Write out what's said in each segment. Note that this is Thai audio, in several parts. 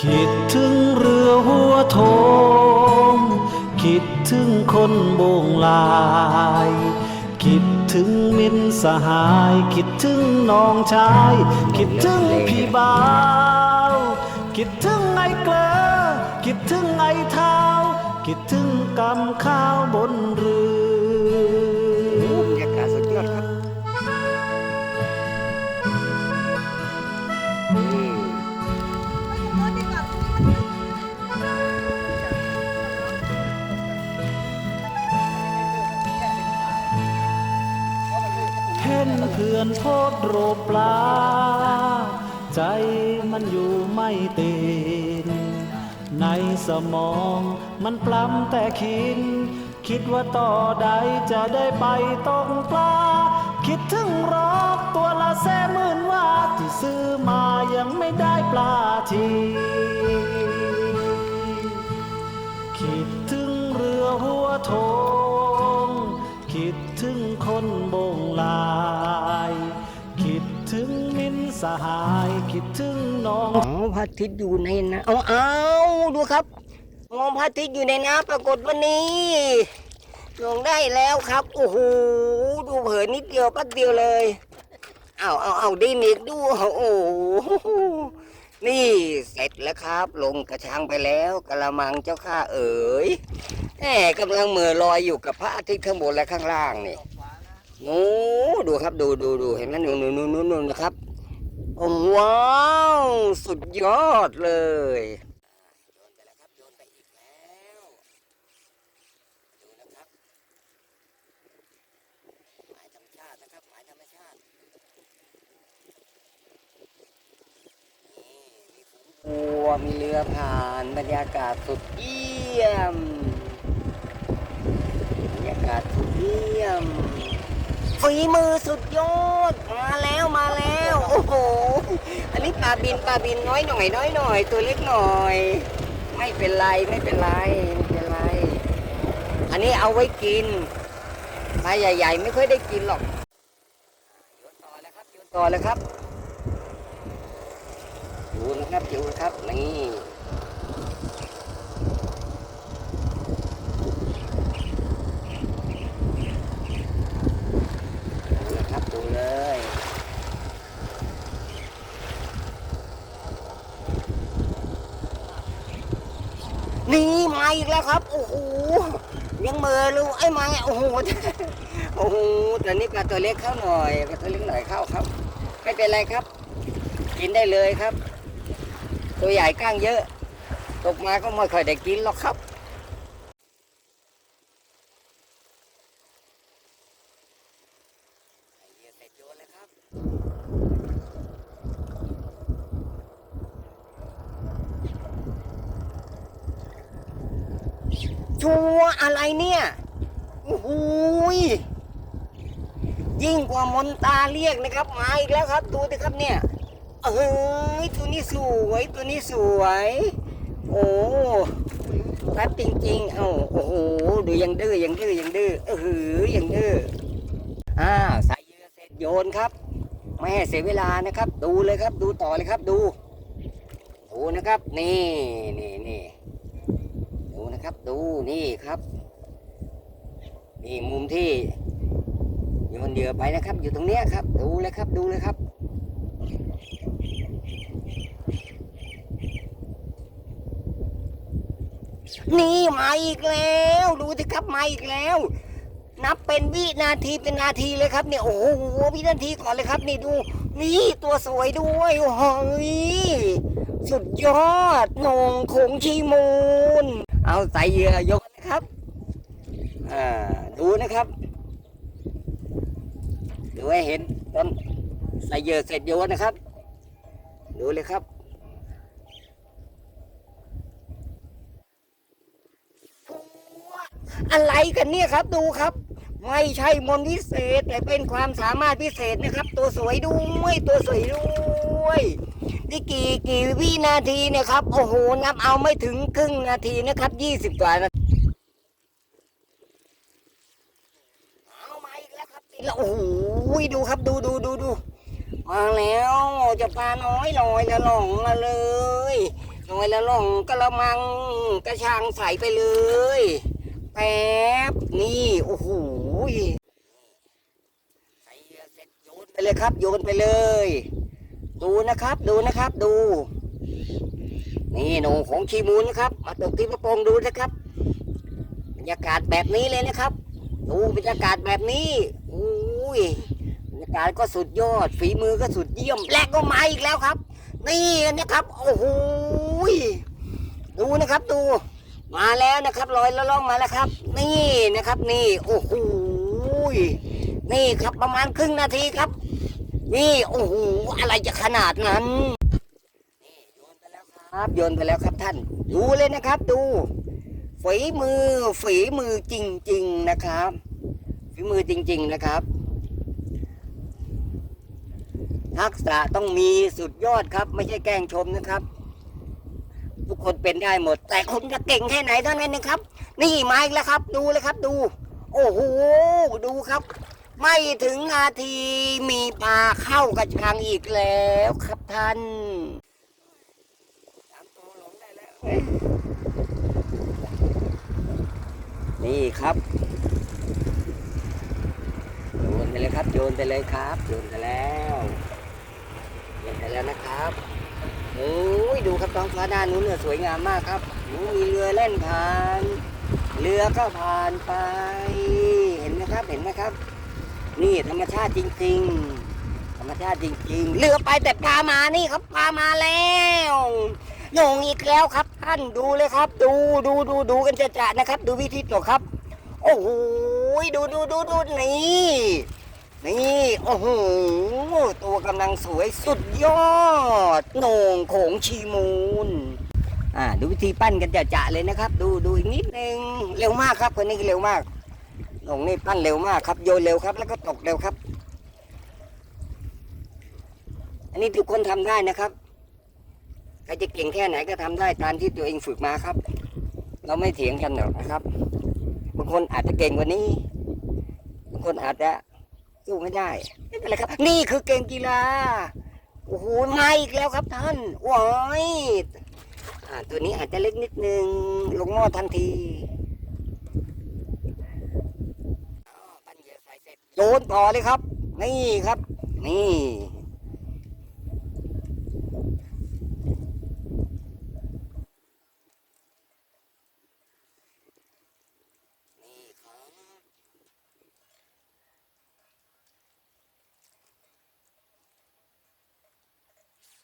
คิดถึงเรือหัวโทง คิดถึงคนโบงลาย คิดถึงมินสหาย คิดถึงน้องชาย คิดถึงพี่บ่าว คิดถึงไอ้เกลอคิดถึงไอ้เท้า คิดถึงกำข้าวบนเรือ เห็นเพื่อนโพดโรปลา ใจมันอยู่ไม่เต็นในสมองมันปล้ำแต่คิด คิดว่าต่อใดจะได้ไปตกปลา คิดถึงรอบตัวละแสนหมื่นว่าที่ซื้อมายังไม่ได้ปลาทีคิดถึงเรือหัวโทงคิดถึง คนโบงลาย คิดถึงมินสหายคิดถึงน้องอ๋อพระอาทิตย์อยู่ในน้ำเอาเอาดูครับมองพระอาทิตย์อยู่ในน้ำปรากฏวันนี้ลงได้แล้วครับโอ้โหดูเผินนิดเดียวแป๊บเดียวเลยเอาเอาเอาดินอีกดูโอ้โหนี่เสร็จแล้วครับ ลงกระชังไปแล้วกระมังเจ้าข้าเอ๋ยแหมกำลังเหมือลอยอยู่กับพระอาทิตย์ข้างบนและข้างล่างนี่ โอ้ดูครับดูดูดูเห็นไหมนู่นนู่นนู่นนู่นนะครับโอ้ว้าวสุดยอดเลยโยนไปแล้วครับโยนไปอีกแล้วดูนะครับหมายธรรมชาตินะครับหมายธรรมชาตินี่มีฝูงวัวมีเรือผ่านบรรยากาศสุดเยี่ยม บรรยากาศสุดเยี่ยม ฝีมือสุดยอด มาแล้วมาแล้ว โอ้โห อันนี้ปลาบินปลาบินน้อยหน่อยน้อยหน่อย ตัวเล็กหน่อย ไม่เป็นไรไม่เป็นไรไม่เป็นไร อันนี้เอาไว้กินปลาใหญ่ ๆ ไม่ค่อยได้กินหรอกโยนต่อแล้วครับโยนต่อแล้วครับดูนะครับดูนะครับนี่ดูนะครับดูเลย นี่มา อีกแล้วครับ โอ้โหยังเมอลูไอ้มาไงโอ้โหโอ้โหตัวนี้ปลาตัวเล็กเข้าหน่อยปลาตัวเล็กหน่อยเข้าครับ ไม่เป็นไรครับ กินได้เลยครับ ตัวใหญ่ก้างเยอะ ตกมาก็ไม่ค่อยได้กินหรอกครับ ไอเหี้ยเสร็จโยนเลยครับ ชัวอะไรเนี่ยโอ้โหยยิ่งกว่ามนตาเรียกนะครับมาอีกแล้วครับดูสิครับเนี่ยเอ้ยตัวนี้สวยตัวนี้สวย โอ้ครับจริงๆ เอ้าโอ้โหดูยังดื้อยังดื้อยังดื้อเออยังดื้ออ่าใส่เหยื่อเสร็จโยนครับไม่ให้เสียเวลานะครับ ดูเลยครับ ดูต่อเลยครับดูดูนะครับ นี่นี่นี่ นะครับ ดูนี่ครับนี่มุมที่โยนเหยื่อไปนะครับ อยู่ตรงเนี้ยครับ ดูเลยครับดูเลยครับ นี่มาอีกแล้ว ดูสิครับมาอีกแล้ว นับเป็นวินาทีเป็นนาทีเลยครับเนี่ยโอ้โหวินาทีก่อนเลยครับ นี่ดู นี่ตัวสวยด้วยโอ้โหสุดยอดนงคงชีมูล เอาใส่เหยื่อยกนะครับอ่าดูนะครับ ดูให้เห็นตอนใส่เหยื่อเสร็จโยนนะครับ ดูเลยครับ อะไรกันเนี่ยครับดูครับ ไม่ใช่มนต์วิเศษแต่เป็นความสามารถพิเศษนะครับ ตัวสวยด้วยตัวสวยด้วย นี่กี่กี่วินาทีเนี่ยครับ โอ้โห นับเอาไม่ถึงครึ่งนาทีนะครับยี่สิบกว่านาทีเอามาอีกแล้วครับแล้วโอ้โหดูครับดูดูดูดูมาแล้วจะปลาน้อยลอยละหลงมาเลยลอยละล่องกระมังกระชังใส่ไปเลยแป๊บนี่โอ้โหใส่เสร็จโยนไปเลยครับ โยนไปเลย ดูนะครับ ดูนะครับ ดู นี่หนงของชีมูลนะครับ มาตกที่พระโปงดูนะครับบรรยากาศแบบนี้เลยนะครับ ดูบรรยากาศแบบนี้อุ้ยบรรยากาศก็สุดยอด ฝีมือก็สุดเยี่ยม และก็มาอีกแล้วครับ นี่นะครับ โอ้โหยดูนะครับ ดู มาแล้วนะครับลอยละล่องมาแล้วครับ นี่นะครับ นี่ โอ้โหยนี่ครับประมาณครึ่งนาทีครับ นี่โอ้โหอะไรจะขนาดนั้นนี่โยนไปแล้วครับโยนไปแล้วครับท่าน ดูเลยนะครับ ดู ฝีมือฝีมือจริง ๆนะครับ ฝีมือจริง ๆนะครับ ทักษะต้องมีสุดยอดครับ ไม่ใช่แกล้งชมนะครับ ทุกคนเป็นได้หมด แต่คุณจะเก่งแค่ไหนเท่านั้นนะครับ นี่มาอีกแล้วครับ ดูเลยครับ ดู โอ้โหดูครับ ไม่ถึงนาทีมีปลาเข้ากระชังอีกแล้วครับท่านนี่ครับโยนไปเลยครับโยนไปเลยครับโยนไปแล้วโยนไปแล้วนะครับโอ้ยดูครับท้องฟ้าด้านนู้นเนี่ยสวยงามมากครับมีเรือเล่นผ่าน เรือก็ผ่านไป เห็นไหมครับเห็นไหมครับ นี่ธรรมชาติจริง ๆ ธรรมชาติจริง ๆ เรือไปแต่ปลามานี่ครับปลามาแล้วโหนงอีกแล้วครับ ท่านดูเลยครับ ดูดูดูดูกันจะจะๆนะครับ ดูวิธีตกครับ โอ้โหดูดูดูดูนี่นี่โอ้โหตัวกำลังสวยสุดยอดโหนงโขงชีมูลอ่าดูวิธีปั้นกันจะจะๆเลยนะครับ ดูดูอีกนิดนึงเร็วมากครับคนนี้เร็วมาก หนงนี่ปั้นเร็วมากครับโยนเร็วครับ แล้วก็ตกเร็วครับ อันนี้ทุกคนทำได้นะครับใครจะเก่งแค่ไหนก็ทำได้ตามที่ตัวเองฝึกมาครับ เราไม่เถียงกันหรอกนะครับบางคนอาจจะเก่งกว่านี้บางคนอาจจะสู้ไม่ได้ไม่เป็นไรครับ นี่คือเก่งกีฬาโอ้โหมาอีกแล้วครับท่านว้ายอตัวนี้อาจจะเล็กนิดนึงลงหม้อทันทีอ้าวปั้นเหยื่อใส่เสร็จ โยนต่อเลยครับ นี่ครับ นี่นี่ครับ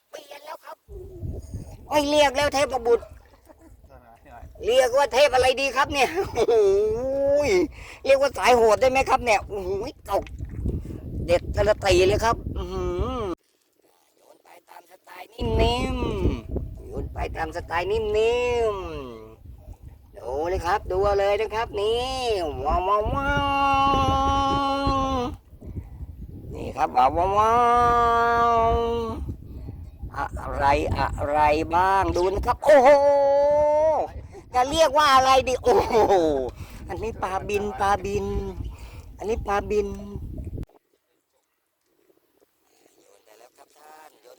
เปลี่ยนแล้วครับไม่เรียกแล้วเทพบุตร เรียกว่าเทพอะไรดีครับเนี่ยโอ้ยเรียกว่าสายโหดได้ไหมครับ เนี่ยโอ้โหตกเด็ดกระตีเลยครับอืโยนไปตามสไตล์นิ่มๆโยนไปตามสไตล์นิ่มๆดูเลยครับ ดูเลยนะครับนี่ว้าวว้าวนี่ครับว้าวว้าวว้าวอะไรอะไรบ้างดูนะครับ โอ้โห จะเรียกว่าอะไรดีโอ้โหอันนี้ปลาบินปลาบิน อันนี้ปลาบินแล้วครับ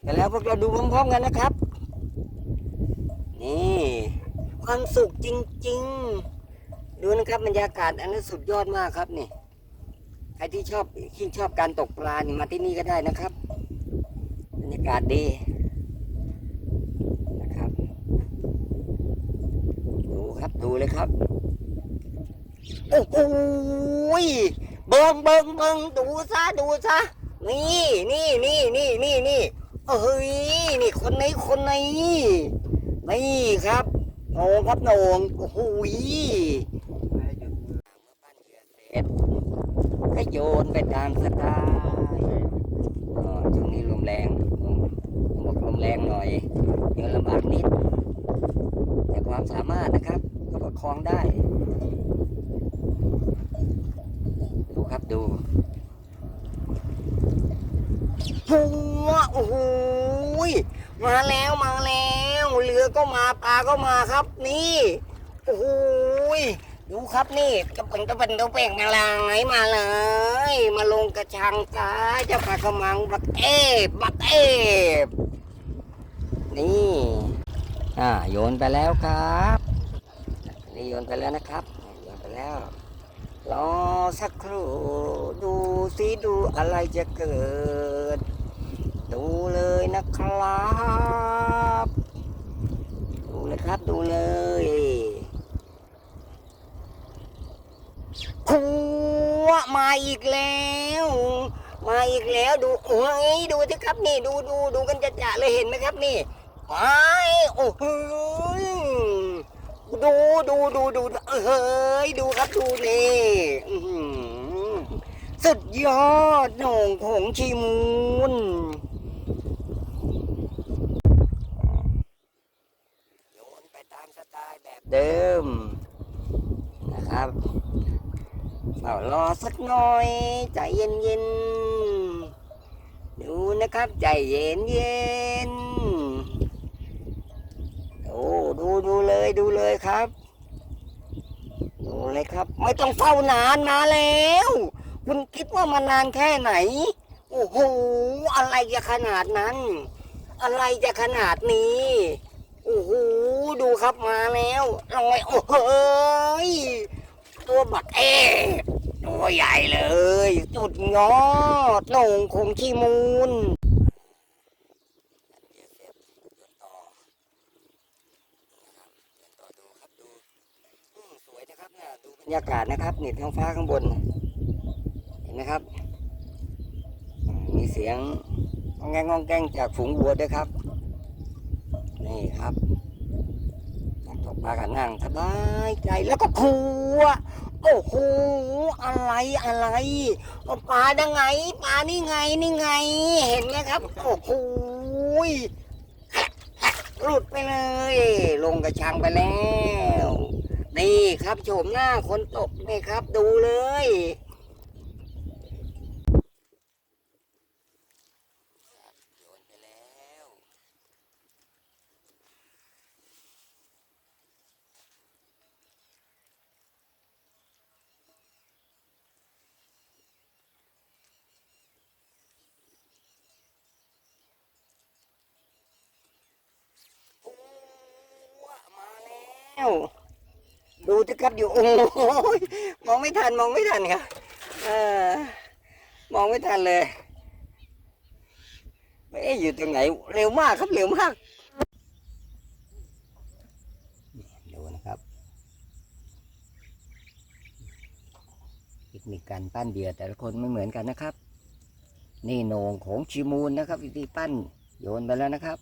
ท่แล้วพวกเราดูพร้อมๆกันนะครับ นี่ ความสุขจริง ๆ ดูนะครับบรรยากาศ อันนี้สุดยอดมากครับนี่ใครที่ชอบที่ชอบการตกปลานี่มาที่นี่ก็ได้นะครับ บรรยากาศดีนะครับ ดูเลยครับ โอ้โหเบิ้งเบิ้งเบิ้งดูซะดูซะนี่นี่นี่นี่นี่นี่เอ้ยนี่คนไหนคนไหนนี่ครับโหนงครับโหนงโอ้โหก็โยนไปตามสไตล์ช่วงนี้ลมแรงลมบอกลมแรงหน่อยโยนลำบากนิด แต่ความสามารถนะครับ ประคองได้ ดูครับดูหัวโอ้โหยมาแล้วมาแล้วเรือก็มาปลาก็มาครับ นี่โอ้โหยดูครับนี่กระเปิงกระเปิงกระเป่งมาเลยมาเลย มาลงกระชังจ้าจ้าปลากระมังบักเอฟบักเอฟนี่ อ่าโยนไปแล้วครับ นี่โยนไปแล้วนะครับโยนไปแล้ว รอสักครู่ดูสิดูอะไรจะเกิด ดูเลยนะครับ ดูเลยครับดูเลยพัวมาอีกแล้วมาอีกแล้วดูโอ้ยดูสิครับนี่ ดูดูดูกันจะจะเลยเห็นไหมครับนี่ไปโอ้โห ดูดูดูดูเอ้ยดูครับดูนี่สุดยอดหน่งของชีมูนโยนไปตามสไตล์แบบเดิม นะครับเอารอสักหน่อย ใจเย็นเย็นๆดูนะครับ ใจเย็นเย็นๆ อ้ดูดูเลยดูเลยครับ ดูเลยครับ ไม่ต้องเฝ้านานมาแล้ว คุณคิดว่ามานานแค่ไหน โอ้โหอะไรจะขนาดนั้น อะไรจะขนาดนี้โอ้โหดูครับมาแล้วลอยโอ้โหยตัวบักเอตัวใหญ่เลย จุดงอดนงคงขี้มูล ต่อดูครับดูอืมสวยนะครับเนี่ยดู บรรยากาศนะครับนี่ท้องฟ้าข้างบน เห็นไหมครับ มีเสียงงองแงงงองแกงจากฝูงวัวด้วยครับ นี่ครับตกปลากันนั่งสบายใจแล้วก็คัวโอ้โหอะไรอะไรปลาได้ไงปลานี่ไงนี่ไง เห็นไหมครับ โอ้โหหลุดไปเลย ลงกระชังไปแล้ว นี่ครับโฉมหน้าคนตกนี่ครับ ดูเลยโยนไปแล้วโอ้มาแล้ว ดูสิครับอยู่โอ้ยมองไม่ทันมองไม่ทันครับเออมองไม่ทันเลยเอ๊ะอยู่ตรงไหนเร็วมากครับเร็วมากดูนะครับเทคนิคการปั้นเบียร์แต่ละคนไม่เหมือนกันนะครับ นี่โหนงของชิมูลนะครับ วิธีปั้นโยนไปแล้วนะครับ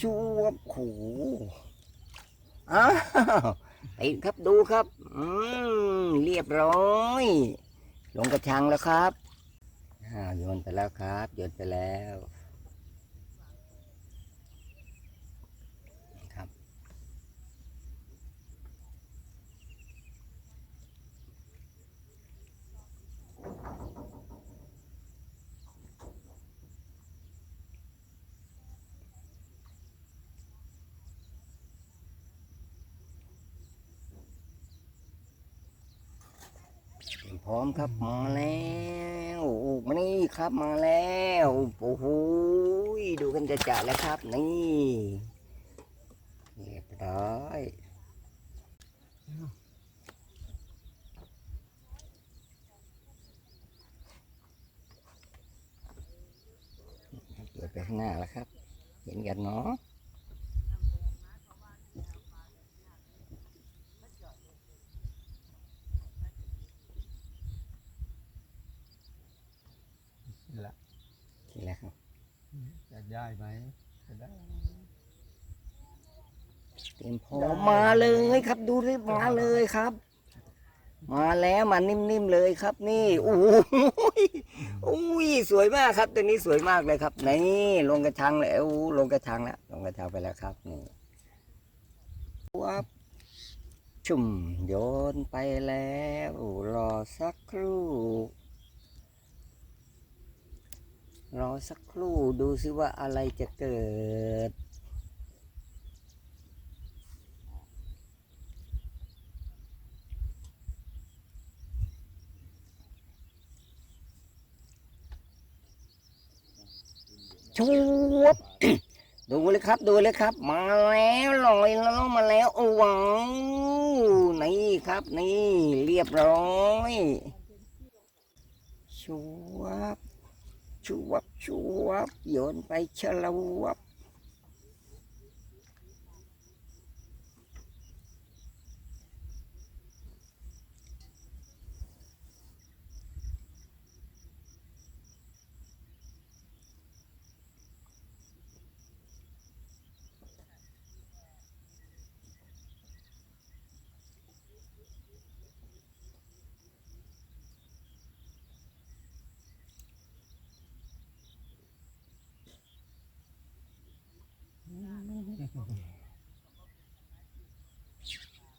ชูวบโหอ้าวติดครับดูครับ อืมเรียบร้อย ลงกระชังแล้วครับอ้าวโยนไปแล้วครับโยนไปแล้ว พร้อมครับมาแล้วมานี่ครับมาแล้วโอ้โหดูกันจะจ่าแล้วครับนี่เรียบร้อยเกิดไปข้างหน้าแล้วครับ เห็นกันเนาะ ทีแรกครับจะได้ไหมจะได้เตรียมพร้อมมาเลยครับ ดูรีบมาเลยครับ มาแล้วมานิ่มๆเลยครับ นี่โอ้ยโอ้ยสวยมากครับ ตัวนี้สวยมากเลยครับนี่ลงกระชังแล้วลงกระชังแล้วลงกระชังไปแล้วครับนี่วับชุ่มโยนไปแล้ว รอสักครู่ รอสักครู่ดูซิว่าอะไรจะเกิด ชุบดูเลยครับดูเลยครับ มาแล้วลอยแล้วมาแล้วโอ้ว้นี่ครับนี่เรียบร้อย ชุบ ชูวับชูวับโยนไปเชลวับ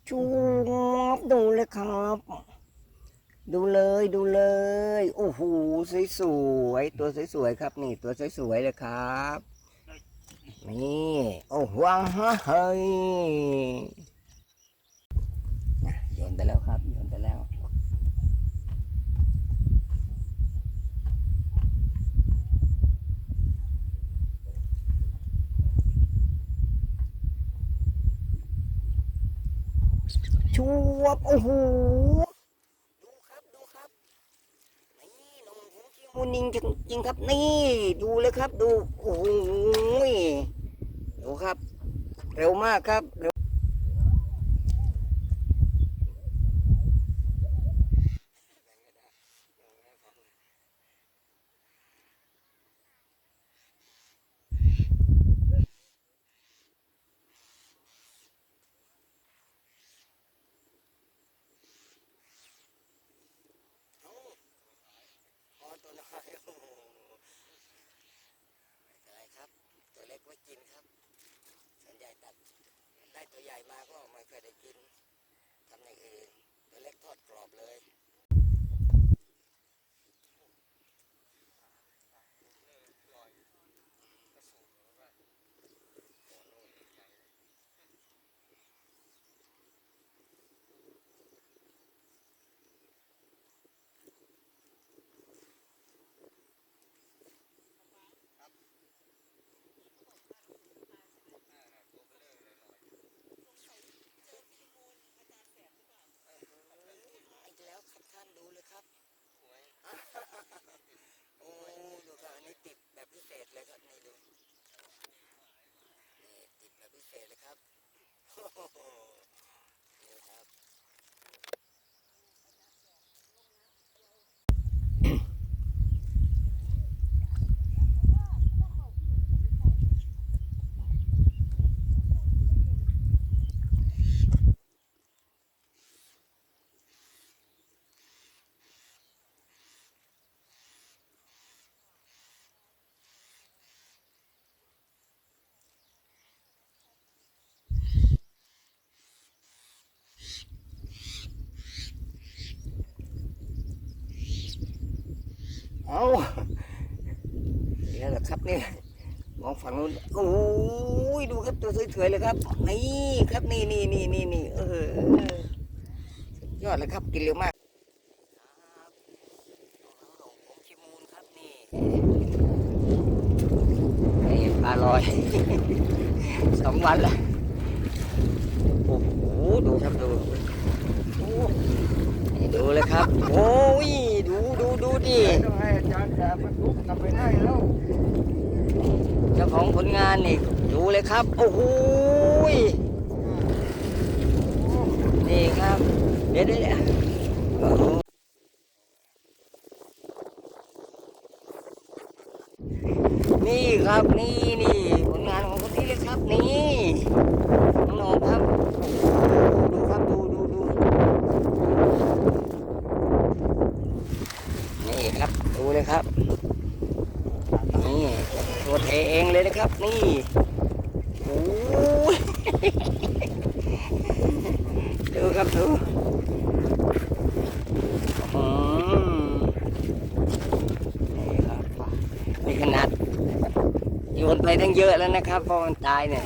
ชูวบดูเลยครับ ดูเลยดูเลย โอ้โหสวยๆตัวสวยๆครับ นี่ตัวสวยๆเลยครับ นี่โอ้โหว้าเฮ้ยโยนไปแล้วครับโยนไปแล้ว ชูวบโอ้โหดูครับดูครับนี่น้องผมที่มูนิงจริงครับนี่ ดูเลยครับ ดูโอ้โหดูครับ เร็วมากครับเร็วอ๋อตัวน้อยโอ้โหไม่เป็นไรครับ ตัวเล็ กินครับส่วนใหญ่ตัดได้ตัวใหญ่มาก็ไม่เคยได้กินทำอย่างอื่นตัวเล็กทอดกรอบเลย Oh, เอาเดี๋ยแหละครับนี่มองฝั่งนู้นโอ้ยดูครับตัวสวยๆเลยครับ นี่ครับนี่นี่นี่นี่นี่เออยอดเลยครับกินเร็วมากนี่ปลาลอยสองวันละโอ้โหดูครับดูดูเลยครับ โอ้ย ดูดิต้องให้อาจารย์แขกมาทุบกลับไปให้แล้วเจ้าของผลงานนี่ดูเลยครับ โอ้โหยนี่ครับ เดี๋ยวเดี๋ยวเดี๋ยวโอ้โหนี่ครับนี่นี่ผลงานของคนนี้เลยครับ นี่น้องๆครับ ดูครับดูดูดูนี่ครับดูเลยครับ นี่ตัวเทเองเลยนะ ครับนี่โอ้ยดูครับดูอืมนี่ครับนี่ขนาดโยนไปทั้งเยอะแล้วนะครับเพราะมันตายเนี่ย